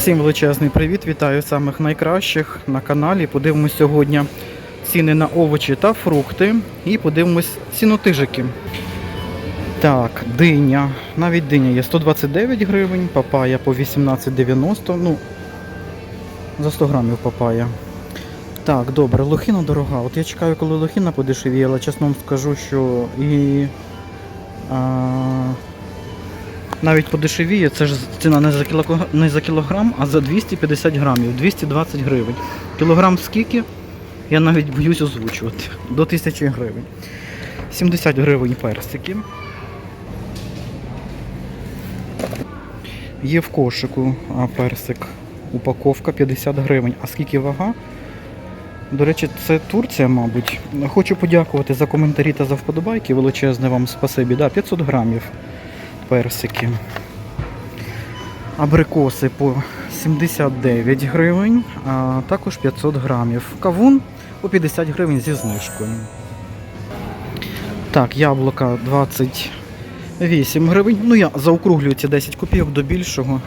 Всім величезний привіт, вітаю самих найкращих на каналі. Подивимось сьогодні ціни на овочі та фрукти і подивимось цінотижики. Так, диня. Навіть диня є 129 гривень, папая по 18,90. Ну, за 100 грамів папая. Так, добре, лохина дорога. От я чекаю, коли лохина подешевіє, але чесно вам скажу, що і. А, навіть подешевіє, це ж ціна не за, кіло, не за кілограм, а за 250 грамів, 220 гривень. Кілограм скільки? Я навіть боюсь озвучувати. До 1000 гривень. 70 гривень персики. Є в кошику персик. Упаковка 50 гривень. А скільки вага? До речі, це Турція, мабуть. Хочу подякувати за коментарі та за вподобайки. Величезне вам спасибі. Да, 500 грамів персики. Абрикоси по 79 гривень, а також 500 грамів. Кавун по 50 гривень зі знижкою. Так, яблука 28 гривень. Ну, я заокруглюю ці 10 копійок до більшого.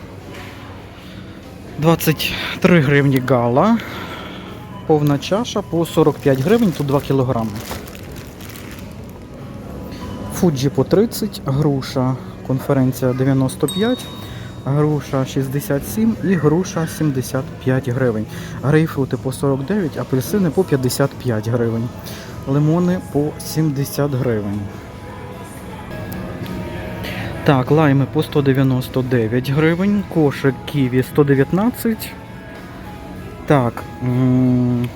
23 гривні гала. Повна чаша по 45 гривень, тут 2 кілограми. Фуджі по 30, груша конференція 95, груша 67 і груша 75 гривень. Грейпфрути по 49, апельсини по 55 гривень. Лимони по 70 гривень. Так, лайми по 199 гривень, кошик ківі 119. Так,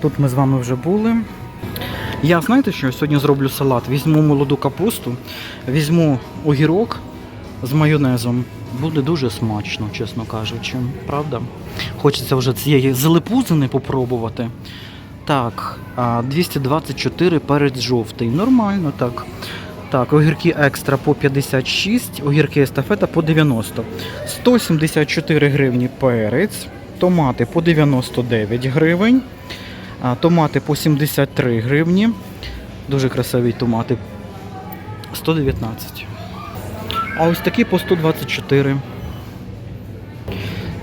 тут ми з вами вже були. Я знаєте що? Сьогодні зроблю салат. Візьму молоду капусту, візьму огірок з майонезом. Буде дуже смачно, чесно кажучи. Правда? Хочеться вже цієї зелепузини попробувати. Так, 224 перець жовтий. Нормально так. Так, огірки екстра по 56, огірки естафета по 90. 174 гривні перець, томати по 99 гривень. Томати по 73 гривні. Дуже красиві томати. 119. А ось такі по 124.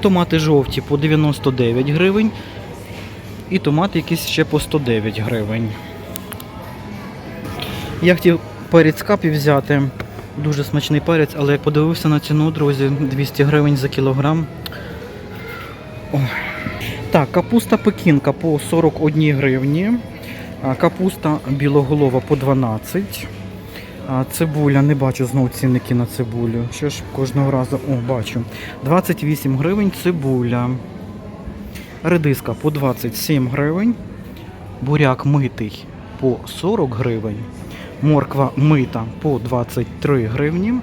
Томати жовті по 99 гривень. І томати якісь ще по 109 гривень. Я хотів перець капі взяти. Дуже смачний перець, але як подивився на ціну, друзі, 200 гривень за кілограм. Ой. Так, капуста пекінка по 41 гривні. Капуста білоголова по 12. А, Цибуля, не бачу знову цінники на цибулю. Що ж кожного разу, о, бачу. 28 гривень цибуля. Редиска по 27 гривень. Буряк митий по 40 гривень. Морква мита по 23 гривні.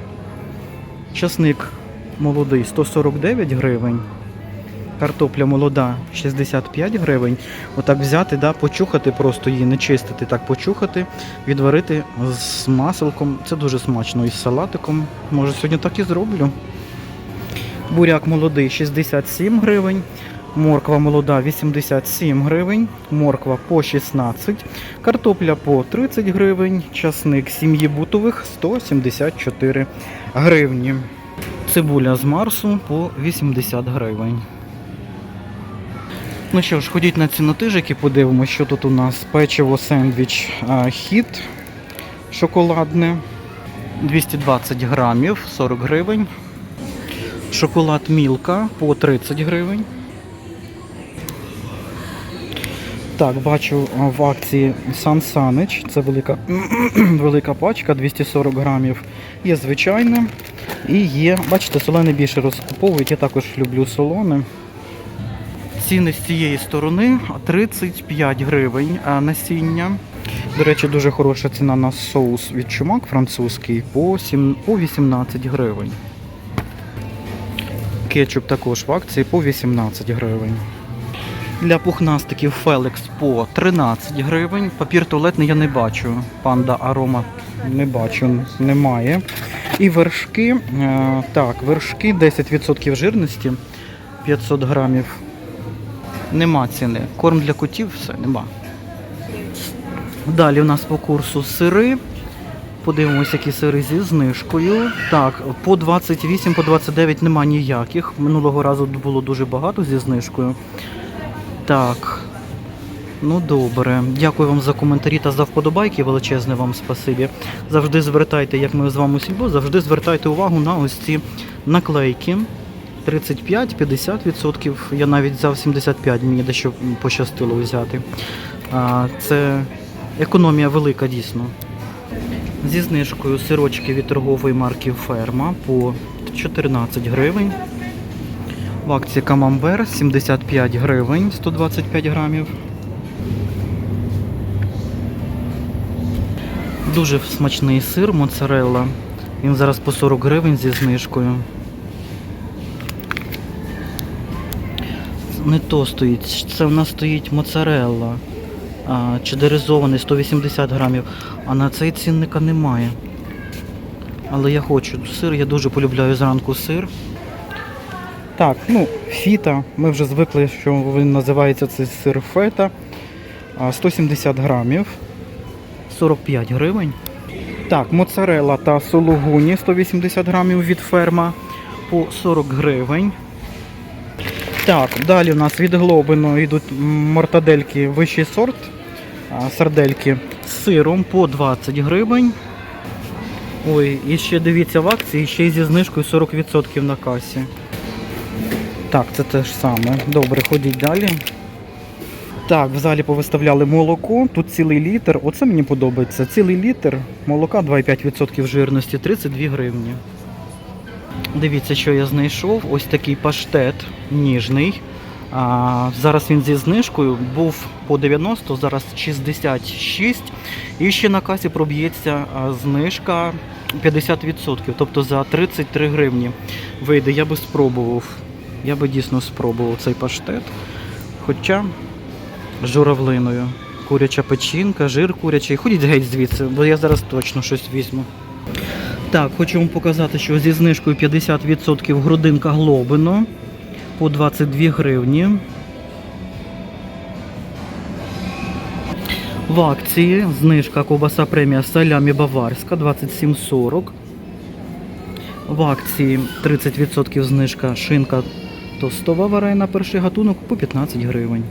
Часник молодий 149 гривень. Картопля молода 65 гривень. Отак взяти, да, почухати, просто її не чистити, так почухати, відварити з маселком. Це дуже смачно із салатиком. Може сьогодні так і зроблю. Буряк молодий 67 гривень. Морква молода 87 гривень, морква по 16, картопля по 30 гривень, часник сім'ї бутових 174 гривні. Цибуля з Марсу по 80 гривень. Ну що ж, ходіть на цінотижики, подивимось, що тут у нас. Печиво сендвіч хіт шоколадне. 220 грамів, 40 гривень. Шоколад Мілка по 30 гривень. Так, бачу в акції Сан Санич. Це велика, велика пачка, 240 грамів. Є звичайне. І є, бачите, солене більше розкуповують. Я також люблю солоне. Ціни з цієї сторони 35 гривень насіння. До речі, дуже хороша ціна на соус від чумак французький по, 7, по 18 гривень. Кетчуп також в акції по 18 гривень. Для пухнастиків Феликс по 13 гривень. Папір туалетний я не бачу. Панда арома не бачу, немає. І вершки, е, так, вершки 10% жирності, 500 грамів. Нема ціни. Корм для котів, все, нема. Далі у нас по курсу сири. Подивимось, які сири зі знижкою. Так, по 28, по 29 нема ніяких. Минулого разу було дуже багато зі знижкою. Так. Ну добре. Дякую вам за коментарі та за вподобайки. Величезне вам спасибі. Завжди звертайте, як ми з вами сільбо, завжди звертайте увагу на ось ці наклейки. 35-50%. Я навіть взяв 75, мені дещо пощастило взяти. Це економія велика дійсно. Зі знижкою сирочки від торгової марки Ферма по 14 гривень. В акції Камамбер 75 гривень 125 грамів. Дуже смачний сир моцарелла. Він зараз по 40 гривень зі знижкою. Не то стоїть, це в нас стоїть моцарелла. Чедеризований 180 грамів, а на цей цінника немає. Але я хочу сир, я дуже полюбляю зранку сир. Так, ну, фіта. Ми вже звикли, що він називається цей сир фета. 170 грамів. 45 гривень. Так, моцарелла та сулугуні 180 грамів від ферма по 40 гривень. Так, далі у нас від глобину йдуть мортадельки вищий сорт, сардельки з сиром по 20 гривень. Ой, і ще дивіться в акції, ще й зі знижкою 40% на касі. Так, це те ж саме. Добре, ходіть далі. Так, в залі повиставляли молоко, тут цілий літр. Оце мені подобається. Цілий літр молока 2,5% жирності, 32 гривні. Дивіться, що я знайшов. Ось такий паштет ніжний. А, зараз він зі знижкою був по 90, зараз 66. І ще на касі проб'ється знижка 50%, тобто за 33 гривні вийде. Я би спробував. Я би дійсно спробував цей паштет. Хоча з журавлиною. Куряча печінка, жир курячий. Ходіть геть звідси, бо я зараз точно щось візьму. Так, хочу вам показати, що зі знижкою 50% грудинка глобино по 22 гривні. В акції знижка ковбаса премія салямі баварська 27,40. В акції 30% знижка шинка тостова варена перший гатунок по 15 гривень.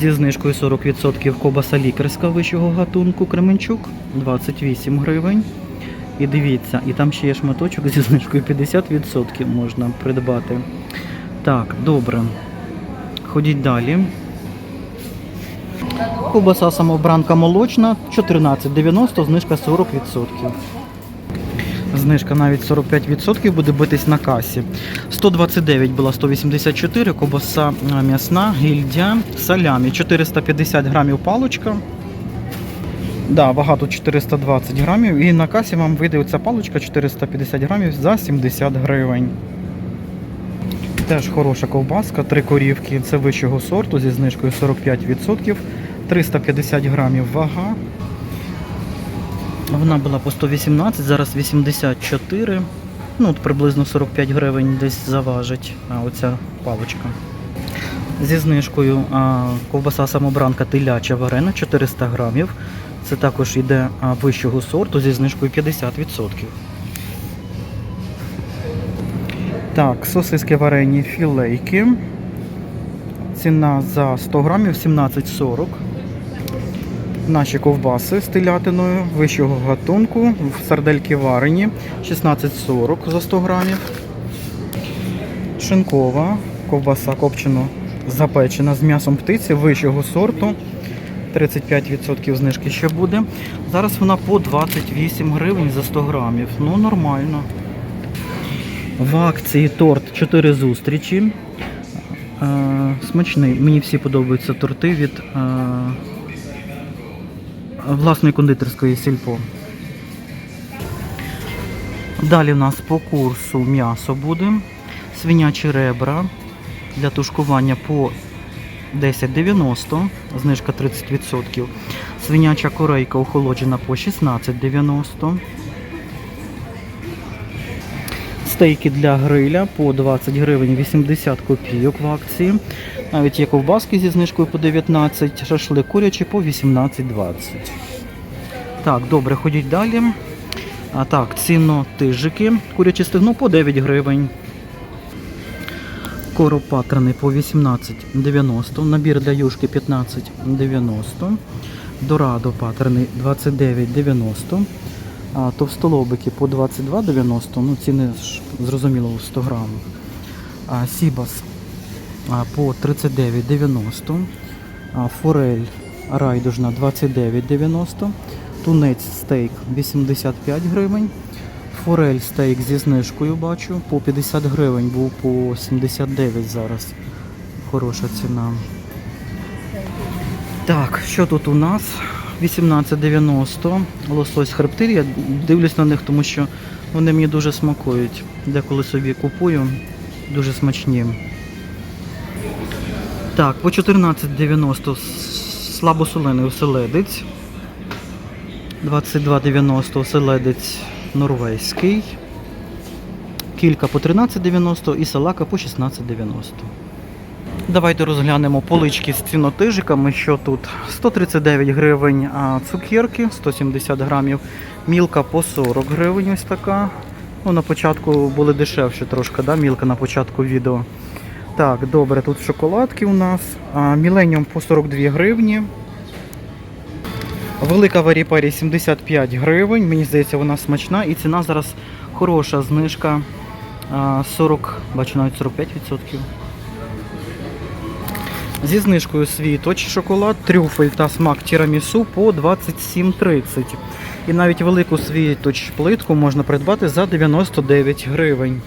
Зі знижкою 40% ковбаса лікарська вищого гатунку Кременчук 28 гривень. І дивіться, і там ще є шматочок зі знижкою 50% можна придбати. Так, добре. Ходіть далі. Ковбаса самобранка молочна 14,90, знижка 40%. Знижка навіть 45% буде битись на касі. 129 була 184, ковбаса а, м'ясна, гільдя, салямі, 450 грамів палочка. Да, вага тут 420 грамів. І на касі вам вийде оця палочка 450 грамів за 70 гривень. Теж хороша ковбаска, три корівки. Це вищого сорту зі знижкою 45%. 350 грамів вага. Вона була по 118, зараз 84. Ну, от приблизно 45 гривень десь заважить оця паличка. Зі знижкою ковбаса самобранка теляча варена 400 грамів. Це також йде вищого сорту зі знижкою 50%. Так, сосиски варені філейки. Ціна за 100 грамів 17,40. Наші ковбаси з телятиною вищого гатунку, сардельки варені 16,40 за 100 грамів. Шинкова ковбаса копчено запечена з м'ясом птиці вищого сорту. 35% знижки ще буде. Зараз вона по 28 гривень за 100 грамів. Ну, нормально. В акції торт 4 зустрічі. Е, смачний. Мені всі подобаються торти від е, власної кондитерської сільпо. Далі у нас по курсу м'ясо буде. Свинячі ребра для тушкування по 10,90, знижка 30%. Свиняча корейка охолоджена по 16,90. Стейки для гриля по 20 гривень 80 копійок в акції. Навіть є ковбаски зі знижкою по 19, шашлик курячий по 18,20. Так, добре, ходіть далі. А так, цінотижики. Куряче стегно по 9 гривень. Коропатраний по 18,90. Набір для юшки 15,90. Дорадо паттерний 29,90. А товстолобики по 22,90. Ну, ціни ж зрозуміло 100 грам. А Сібас по 39,90. А, Форель райдужна 29,90. Тунець стейк 85 гривень. Форель стейк зі знижкою бачу. По 50 гривень був по 79 зараз. Хороша ціна. Так, що тут у нас? 18,90. Лосось хребтир. Я дивлюсь на них, тому що вони мені дуже смакують. Деколи собі купую. Дуже смачні. Так, по 14,90 слабосолений оселедець. 22,90 оселедець норвезький. Кілька по 13,90 і салака по 16,90. Давайте розглянемо полички з цінотижиками, що тут 139 гривень цукерки, 170 грамів, мілка по 40 гривень ось така. Ну, на початку були дешевші трошки, да, мілка на початку відео. Так, добре, тут шоколадки у нас. Міленіум по 42 гривні. Велика варіпарі 75 гривень. Мені здається, вона смачна і ціна зараз хороша знижка. 40, бачу навіть 45%. Зі знижкою світоч шоколад, трюфель та смак тірамісу по 27,30. І навіть велику світоч плитку можна придбати за 99 гривень.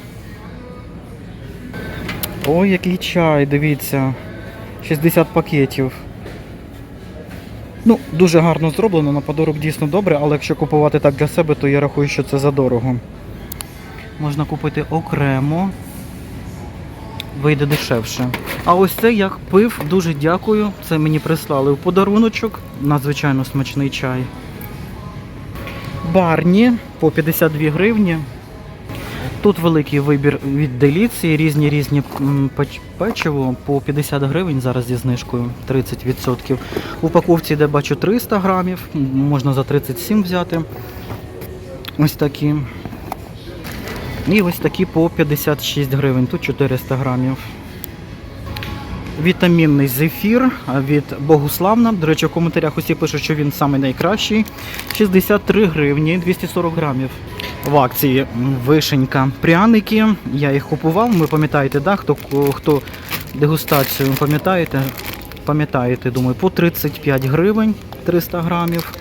Ой, який чай, дивіться. 60 пакетів. Ну, дуже гарно зроблено, на подарок дійсно добре, але якщо купувати так для себе, то я рахую, що це задорого. Можна купити окремо. Вийде дешевше. А ось це як пив, дуже дякую. Це мені прислали в подаруночок. Надзвичайно смачний чай. Барні по 52 гривні. Тут великий вибір від деліції, різні різні печиво по 50 гривень зараз зі знижкою 30%. В упаковці, де бачу 300 грамів, можна за 37 взяти. Ось такі. І ось такі по 56 гривень, тут 400 грамів. Вітамінний зефір від Богуславна. До речі, в коментарях усі пишуть, що він найкращий. 63 гривні, 240 грамів. В акції вишенька. Пряники. Я їх купував. Ви пам'ятаєте, да? хто, хто дегустацію пам'ятаєте? Пам'ятаєте, думаю, по 35 гривень 300 грамів.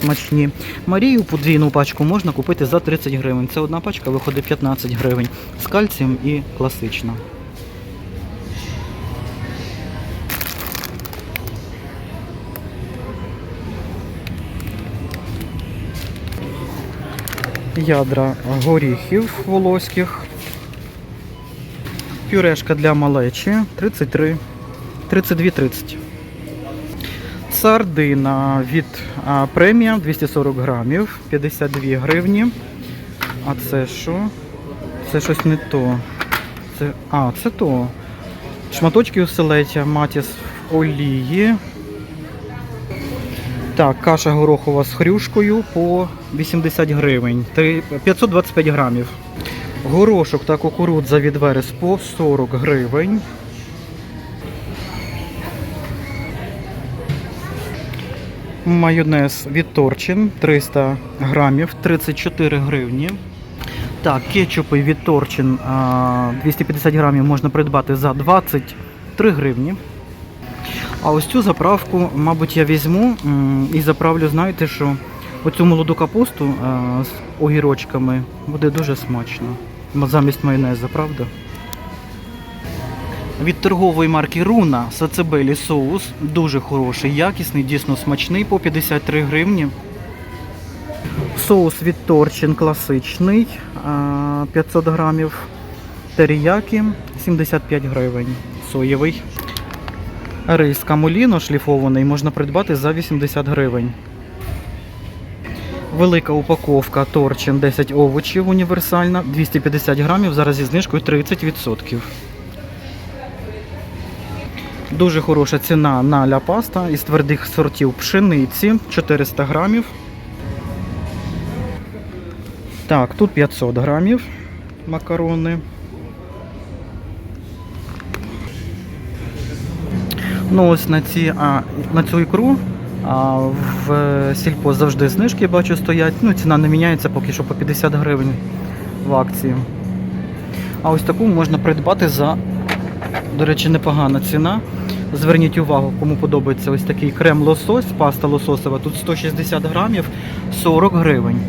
Смачні. Марію подвійну пачку можна купити за 30 гривень. Це одна пачка виходить 15 гривень. З кальцієм і класична. Ядра горіхів волоських. Пюрешка для малечі 33, 32,30. Сардина від премія 240 грамів, 52 гривні. А це що? Це щось не то. Це, а, це то. Шматочки оселедця матіс олії. Так, каша горохова з хрюшкою по 80 гривень. 525 грамів. Горошок та кукурудза від верес по 40 гривень. Майонез від Торчин 300 грамів, 34 гривні. Так, кетчупи від Торчин 250 грамів можна придбати за 23 гривні. А ось цю заправку, мабуть, я візьму і заправлю, знаєте, що оцю молоду капусту з огірочками буде дуже смачно. Замість майонезу, правда? Від торгової марки Руна сацебелі соус дуже хороший, якісний, дійсно смачний по 53 гривні. Соус від Торчин класичний 500 грамів. Теріякі 75 гривень. Соєвий. Рис камоліно шліфований можна придбати за 80 гривень. Велика упаковка Торчин 10 овочів універсальна, 250 грамів, зараз зі знижкою 30%. Дуже хороша ціна на ля паста із твердих сортів пшениці 400 грамів. Так, тут 500 грамів макарони. Ну ось на ці, а, на цю ікру а, в сільпо завжди знижки бачу стоять. Ну, ціна не міняється поки що по 50 гривень в акції. А ось таку можна придбати за, до речі, непогана ціна. Зверніть увагу, кому подобається ось такий крем лосось, паста лососова. Тут 160 грамів 40 гривень.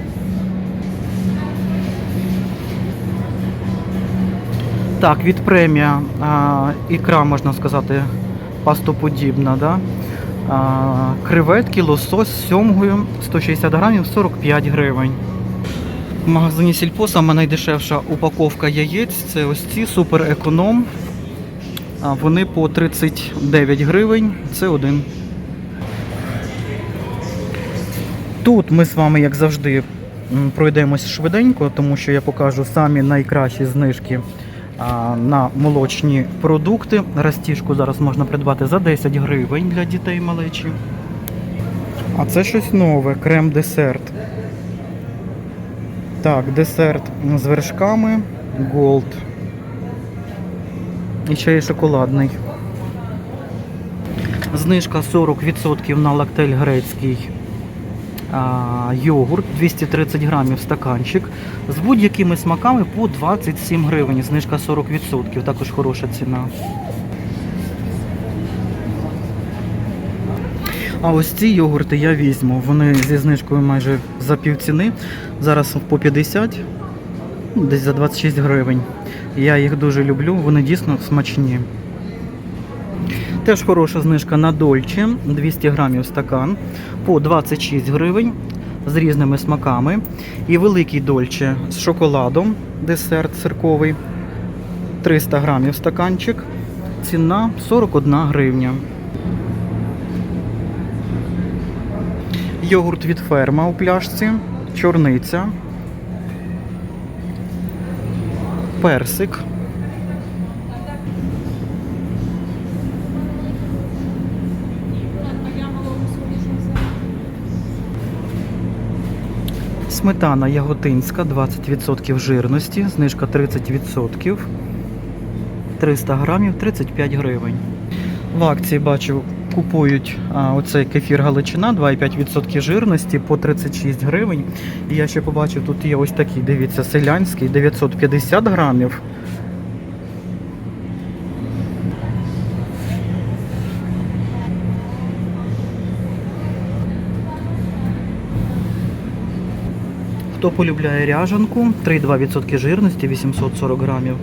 Так, від премія а, ікра, можна сказати, пастоподібна. Да? Креветки, лосось з сьомгою 160 грамів 45 гривень. В магазині Сільпо саме найдешевша упаковка яєць це ось ці супер економ. Вони по 39 гривень. Це один. Тут ми з вами, як завжди, пройдемось швиденько, тому що я покажу самі найкращі знижки на молочні продукти. Растіжку зараз можна придбати за 10 гривень для дітей малечі. А це щось нове, крем-десерт. Так, десерт з вершками Gold. І ще є шоколадний. Знижка 40% на лактель грецький йогурт 230 грамів стаканчик з будь-якими смаками по 27 гривень. Знижка 40%, також хороша ціна. А ось ці йогурти я візьму. Вони зі знижкою майже за півціни. Зараз по 50, ну, десь за 26 гривень. Я їх дуже люблю, вони дійсно смачні. Теж хороша знижка на Дольче, 200 грамів стакан по 26 гривень з різними смаками. І великий Дольче з шоколадом, десерт цирковий, 300 грамів стаканчик. Ціна 41 гривня. Йогурт від ферма у пляшці, чорниця, персик. Сметана яготинська 20% жирності, знижка 30%. 300 грамів 35 гривень. В акції бачу, купують а, оцей кефір Галичина 2,5% жирності по 36 гривень. І я ще побачив, тут є ось такий, дивіться, селянський 950 грамів. Хто полюбляє ряжанку, 3,2% жирності, 840 грамів.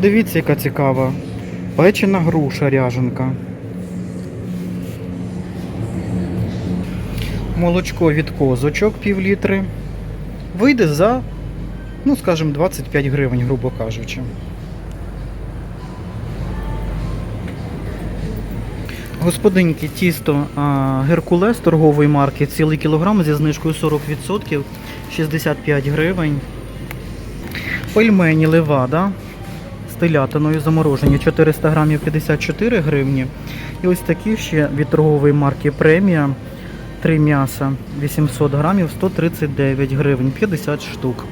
Дивіться, яка цікава. Печена груша ряженка. Молочко від козочок пів літри. Вийде за, ну скажімо, 25 гривень, грубо кажучи. Господинки тісто Геркулес торгової марки цілий кілограм зі знижкою 40%, 65 гривень. Пельмені Левада з телятиною заморожені 400 грамів 54 гривні. І ось такі ще від торгової марки Премія. Три м'яса 800 грамів 139 гривень, 50 штук.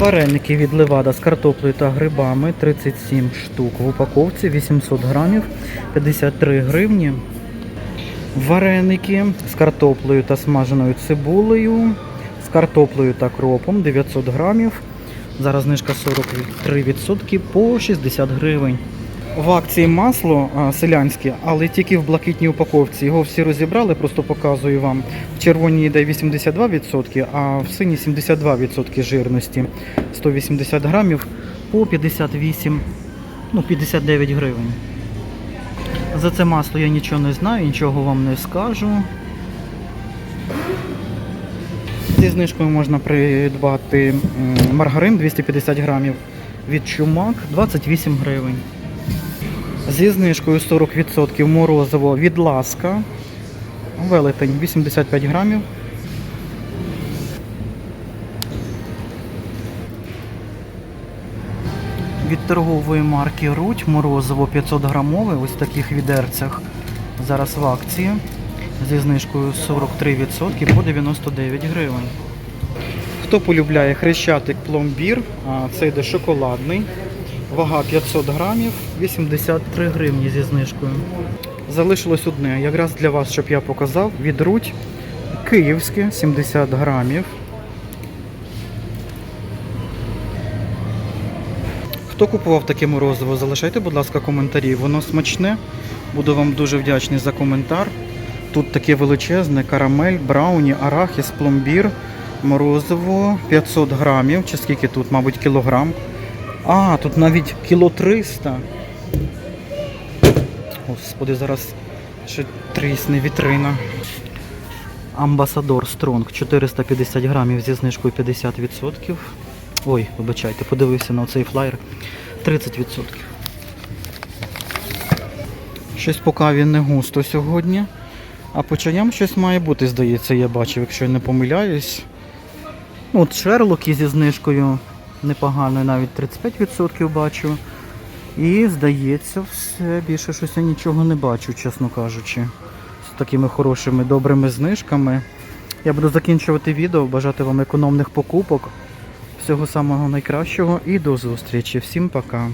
Вареники від Левада з картоплею та грибами 37 штук в упаковці 800 грамів 53 гривні. Вареники з картоплею та смаженою цибулею, з картоплею та кропом 900 грамів. Зараз знижка 43% по 60 гривень. В акції масло селянське, але тільки в блакитній упаковці. Його всі розібрали, просто показую вам. В червоній йде 82%, а в синій 72% жирності. 180 грамів по 58, ну 59 гривень. За це масло я нічого не знаю, нічого вам не скажу. Зі знижкою можна придбати маргарин 250 грамів від чумак 28 гривень. Зі знижкою 40% морозиво від ласка. Велетень 85 грамів. Від торгової марки Руть морозиво 500 грамове, ось в таких відерцях. Зараз в акції. зі знижкою 43% по 99 гривень. Хто полюбляє хрещатик пломбір, а це йде шоколадний. Вага 500 грамів, 83 гривні зі знижкою. Залишилось одне, якраз для вас, щоб я показав, від Руть київське 70 грамів. Хто купував таке морозиво, залишайте, будь ласка, коментарі. Воно смачне. Буду вам дуже вдячний за коментар. Тут таке величезне карамель, брауні, арахіс, пломбір, морозиво 500 грамів. Чи скільки тут, мабуть, кілограм. А, тут навіть кіло 300. Господи, зараз ще трісне вітрина. Амбасадор Стронг 450 грамів зі знижкою 50%. Ой, вибачайте, подивився на цей флаєр. 30%. Щось по каві не густо сьогодні. А по чаям щось має бути, здається, я бачив, якщо я не помиляюсь. Ну, от Шерлоки зі знижкою непоганою, навіть 35% бачу. І здається, все більше щось я нічого не бачу, чесно кажучи. З такими хорошими, добрими знижками. Я буду закінчувати відео, бажати вам економних покупок. Всього самого найкращого і до зустрічі. Всім пока.